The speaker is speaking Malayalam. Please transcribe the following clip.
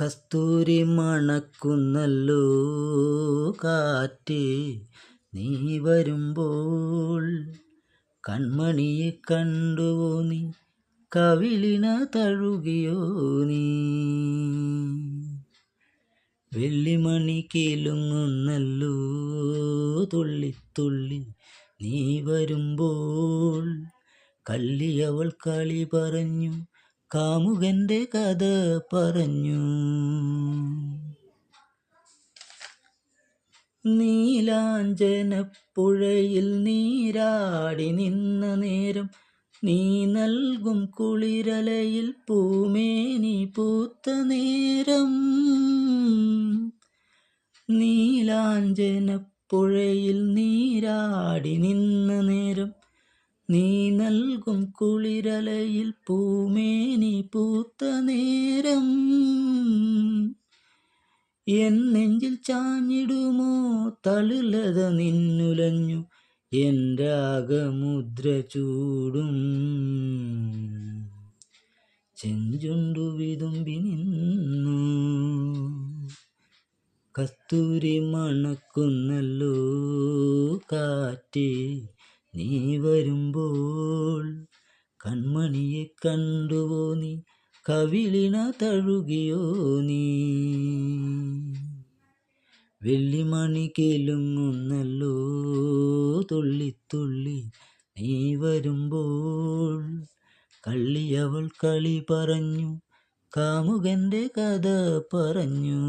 കസ്തൂരി മണക്കുന്നല്ലോ കാറ്റ്. നീ വരുമ്പോൾ കൺമണിയെ കണ്ടുവോ നീ? കവിളിന തഴുകിയോ നീ? വെള്ളിമണി കേലുങ്ങുന്നല്ലോ തുള്ളിത്തുള്ളി നീ വരുമ്പോൾ കള്ളിയവൾ കളി പറഞ്ഞു കാമുകന്റെ കഥ പറഞ്ഞു. നീലാഞ്ചനപ്പുഴയിൽ നീരാടി നിന്ന നേരം നീ നൽകും കുളിരലയിൽ പൂമേനി പൂത്ത നേരം. നീലാഞ്ചനപ്പുഴയിൽ നീരാടി നിന്ന നേരം നീ നൽകും കുളിരലയിൽ പൂമേനി പൂത്ത നേരം. എൻ നെഞ്ചിൽ ചാഞ്ഞിടുമോ തളിലത നിന്നുലഞ്ഞു എൻ രാഗമുദ്ര ചൂടും. ചെഞ്ചുണ്ടു വിതുമ്പി നിന്നു. കസ്തൂരി മണക്കുന്നല്ലോ കാറ്റ് നീ വരുമ്പോൾ കൺമണിയെ കണ്ടുവോ നീ? കവിളിന തഴുകിയോ നീ? വെള്ളിമണി കേലുങ്ങുന്നല്ലോ തുള്ളിത്തുള്ളി നീ വരുമ്പോൾ കള്ളിയവൾ കളി പറഞ്ഞു കാമുകന്റെ കഥ പറഞ്ഞു.